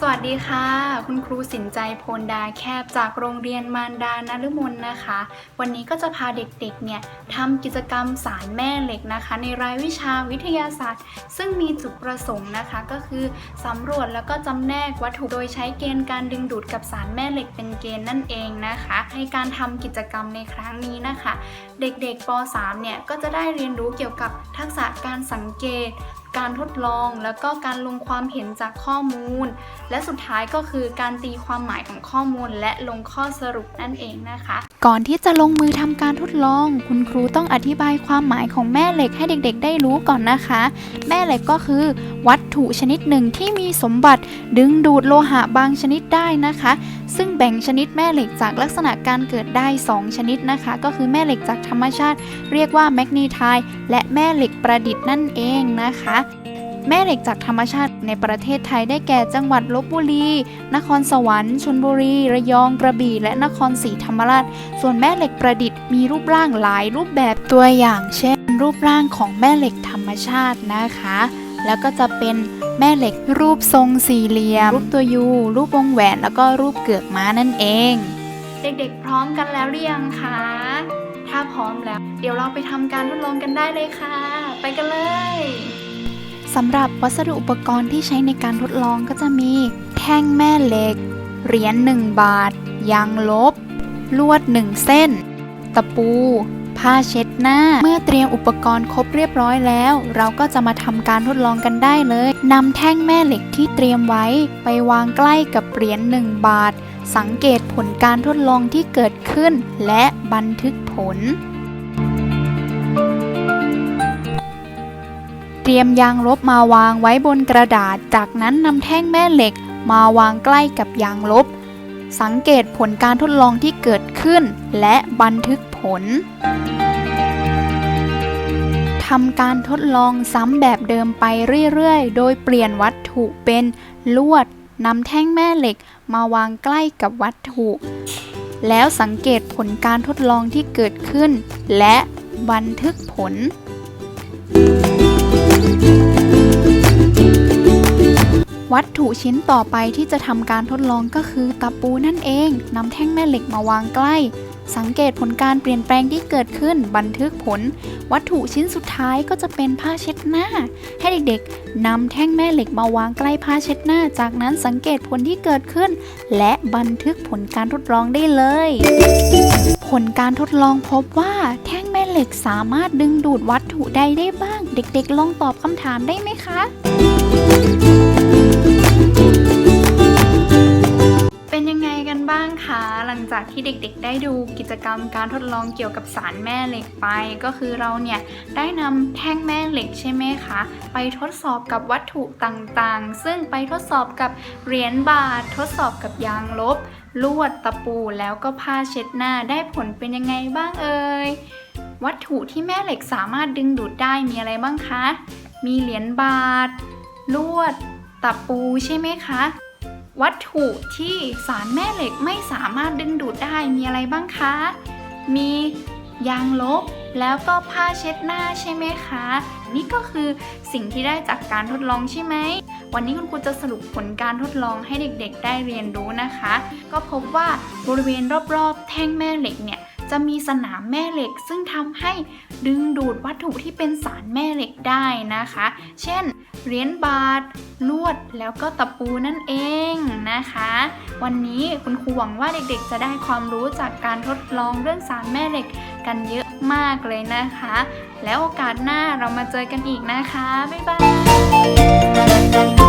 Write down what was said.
สวัสดีค่ะ คุณครูสินใจโพลดาแคบจากโรงเรียนมารดานฤมลนะคะ วันนี้ก็จะพาเด็กๆเนี่ยทำกิจกรรมสารแม่เหล็กนะคะ ในรายวิชาวิทยาศาสตร์ ซึ่งมีจุดประสงค์นะคะ ก็คือสำรวจแล้วก็จำแนกวัตถุโดยใช้เกณฑ์การดึงดูดกับสารแม่เหล็กเป็นเกณฑ์นั่นเองนะคะ ในการทำกิจกรรมในครั้งนี้นะคะ เด็กๆป .3 เนี่ยก็จะได้เรียนรู้เกี่ยวกับทักษะการสังเกต การทดลอง แล้วก็การลงความเห็นจากข้อมูล และสุดท้ายก็คือการตีความหมายของข้อมูล และลงข้อสรุปนั่นเองนะคะ ก่อนที่จะลงมือทำการทดลอง คุณครูต้องอธิบายความหมายของแม่เหล็กให้เด็ก ๆ ได้รู้ก่อนนะคะ แม่เหล็กก็คือ วัตถุชนิดหนึ่งที่มีสมบัติดึงดูดโลหะบางชนิดได้นะคะซึ่งแบ่งชนิดแม่เหล็กจากลักษณะการเกิดได้ 2 ชนิดนะคะ ก็คือแม่เหล็กจากธรรมชาติ เรียกว่าแมกนีไทด์และแม่เหล็กประดิษฐ์นั่นเองนะคะแม่เหล็กจากธรรมชาติในประเทศไทยได้แก่จังหวัดลบบุรี นครสวรรค์ชลบุรี ระยอง กระบี่ และนครศรีธรรมราช ส่วนแม่เหล็กประดิษฐ์มีรูปร่างหลายรูปแบบตัวอย่าง เช่น รูปร่างของแม่เหล็กธรรมชาตินะคะ แล้วก็จะเป็น แม่เหล็กรูปทรงสี่เหลี่ยม รูปตัวยู รูปวงแหวน แล้วก็รูปเกือกม้านั่นเอง เด็กๆ พร้อมกันแล้วหรือยังคะ ถ้าพร้อมแล้ว เดี๋ยวเราไปทำการทดลองกันได้เลยค่ะ ไปกันเลยสำหรับวัสดุอุปกรณ์ที่ใช้ในการทดลองก็จะมี แท่งแม่เหล็ก เหรียญ1บาท ยางลบ ลวด 1 เส้น ตะปู ผ้าเช็ดหน้า เมื่อเตรียมอุปกรณ์ครบเรียบร้อยแล้ว เราก็จะมาทำการทดลองกันได้เลยนำแท่งแม่เหล็กที่เตรียมไว้ ไปวางใกล้กับเหรียญ1บาท สังเกตผลการทดลองที่เกิดขึ้น และบันทึกผลเตรียมยางลบมาวางไว้บนกระดาษ จากนั้นนำแท่งแม่เหล็กมาวางใกล้กับยางลบ สังเกตผลการทดลองที่เกิดขึ้น และบันทึกผลทำการทดลองซ้ำแบบเดิมไปเรื่อยๆ โดยเปลี่ยนวัตถุเป็นลวดนำแท่งแม่เหล็กมาวางใกล้กับวัตถุ แล้วสังเกตผลการทดลองที่เกิดขึ้น และบันทึกผล วัตถุชิ้นต่อไปที่จะทำการทดลองก็คือตะปูนั่นเองนำแท่งแม่เหล็กมาวางใกล้ สังเกตผลการเปลี่ยนแปลงที่เกิดขึ้น บันทึกผล วัตถุชิ้นสุดท้ายก็จะเป็นผ้าเช็ดหน้า ให้เด็กๆนำแท่งแม่เหล็กมาวางใกล้ผ้าเช็ดหน้า จากนั้นสังเกตผลที่เกิดขึ้น และบันทึกผลการทดลองได้เลย ผลการทดลองพบว่าแท่งแม่เหล็กสามารถดึงดูดวัตถุใดได้บ้าง เด็กๆลองตอบคำถามได้ไหมคะ บ้างคะ หลังจากที่เด็กๆ ได้ดูกิจกรรมการทดลองเกี่ยวกับสารแม่เหล็กไป ก็คือเราเนี่ยได้นำแท่งแม่เหล็กใช่ไหมคะ ไปทดสอบกับวัตถุต่างๆ ซึ่งไปทดสอบกับเหรียญบาท ทดสอบกับยางลบ ลวดตะปูแล้วก็ผ้าเช็ดหน้าได้ผลเป็นยังไงบ้างเอ่ยวัตถุที่แม่เหล็กสามารถดึงดูดได้มีอะไรบ้างคะ มีเหรียญบาท ลวด ตะปูใช่ไหมคะ วัตถุที่สารแม่เหล็กไม่สามารถดึงดูดได้มีอะไรบ้างคะ มียางลบแล้วก็ผ้าเช็ดหน้าใช่ไหมคะ นี่ก็คือสิ่งที่ได้จากการทดลองใช่ไหม วันนี้คุณครูจะสรุปผลการทดลองให้เด็กๆ ได้เรียนรู้นะคะ ก็พบว่าบริเวณรอบๆ แท่งแม่เหล็กเนี่ยจะมีสนามแม่เหล็ก ซึ่งทำให้ ดึงดูดวัตถุที่เป็นสารแม่เหล็กได้นะคะ เช่นเหรียญบาท ลวดแล้วก็ตะปูนั่นเองนะคะ วันนี้คุณครูหวังว่าเด็กๆ จะได้ความรู้จากการทดลองเรื่องสารแม่เหล็กกันเยอะมากเลยนะคะ แล้วโอกาสหน้าเรามาเจอกันอีกนะคะ บ๊ายบาย